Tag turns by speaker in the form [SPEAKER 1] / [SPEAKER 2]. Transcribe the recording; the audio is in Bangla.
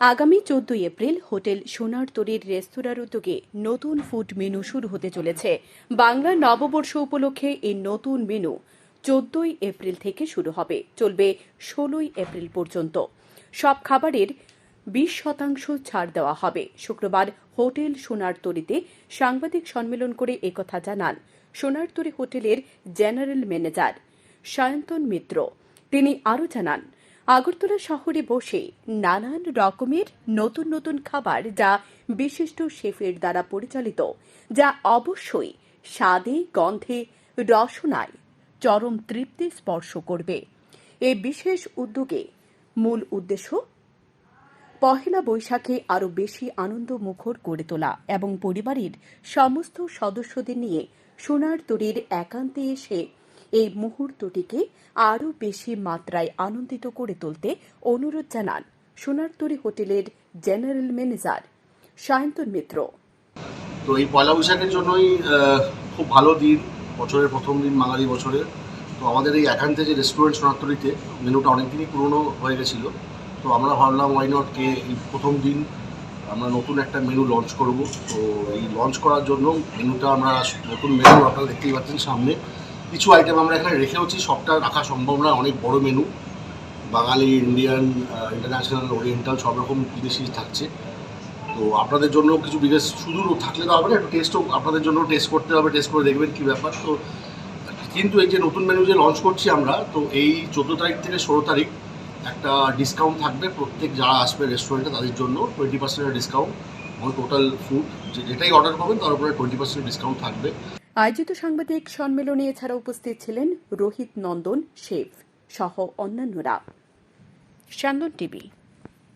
[SPEAKER 1] আগামী চোদ্দই এপ্রিল হোটেল সোনার তরীর রেস্তোরাঁর উদ্যোগে নতুন ফুড মেনু শুরু হতে চলেছে। বাংলা নববর্ষ উপলক্ষে এই নতুন মেনু চোদ্দই এপ্রিল থেকে শুরু হবে। চলবে ষোলোই এপ্রিল পর্যন্ত। সব খাবারের বিশ শতাংশ ছাড় দেওয়া হবে। শুক্রবার হোটেল সোনার তরীতে সাংবাদিক সম্মেলন করে একথা জানান সোনারতরী হোটেলের জেনারেল ম্যানেজার সায়ন্তন মিত্র। তিনি আরও জানান আগরতলা শহরে বসে নানান রকমের নতুন নতুন খাবার যা বিশিষ্ট শেফের দ্বারা পরিচালিত, যা অবশ্যই স্বাদে, গন্ধে, রসনায় চরম তৃপ্তি স্পর্শ করবে। এ বিশেষ উদ্যোগে মূল উদ্দেশ্য, পহেলা বৈশাখে আরও বেশি আনন্দ মুখর করে তোলা এবং পরিবারের সমস্ত সদস্যদের নিয়ে সোনার তরীর একান্তে এসে এই মুহূর্তটিকে আরও বেশি মাত্রায় আনন্দিত করে তুলতে অনুরোধ জানান সোনারতরী হোটেলের জেনারেল ম্যানেজার সায়ন্তন মিত্র।
[SPEAKER 2] তো এই পয়লা বৈশাখের জন্যই খুব ভালো দিন, বছরের প্রথম দিন বাঙালি বছরের তো আমাদের এই একান্তে যে রেস্টুরেন্ট সোনারতলিতে মেনুটা অনেকদিনই পুরনো হয়ে গেছিল। তো আমরা ভাবলাম ওয়াই নট কে এই প্রথম দিন আমরা নতুন একটা মেনু লঞ্চ করব। তো এই লঞ্চ করার জন্য মেনুটা আমরা, নতুন মেনু আপনারা দেখতেই পাচ্ছেন সামনে। কিছু আইটেম আমরা এখানে রেখেওছি সবটা রাখা সম্ভব নয়। অনেক বড় menu Bangali Indian international oriental সব রকম বিদেশি থাকছে। তো আপনাদের জন্য কিছু বিদেশ শুধু থাকলে তো হবে না, একটু টেস্টও আপনাদের জন্য টেস্ট করতে হবে টেস্ট করে দেখবেন কী ব্যাপার। তো কিন্তু এই যে নতুন মেনু যে লঞ্চ করছি আমরা, তো এই চোদ্দ তারিখ থেকে ষোলো তারিখ একটা ডিসকাউন্ট থাকবে প্রত্যেক যারা আসবে রেস্টুরেন্টে তাদের জন্য। টোয়েন্টি পার্সেন্টের ডিসকাউন্ট অন টোটাল ফুড যেটাই অর্ডার করবেন, তার উপরে টোয়েন্টি পার্সেন্ট ডিসকাউন্ট থাকবে।
[SPEAKER 1] আয়োজিত সাংবাদিক সম্মেলনে এছাড়া উপস্থিত ছিলেন রোহিত নন্দন শেফ সহ অন্যান্যরা। সান্দন টিভি।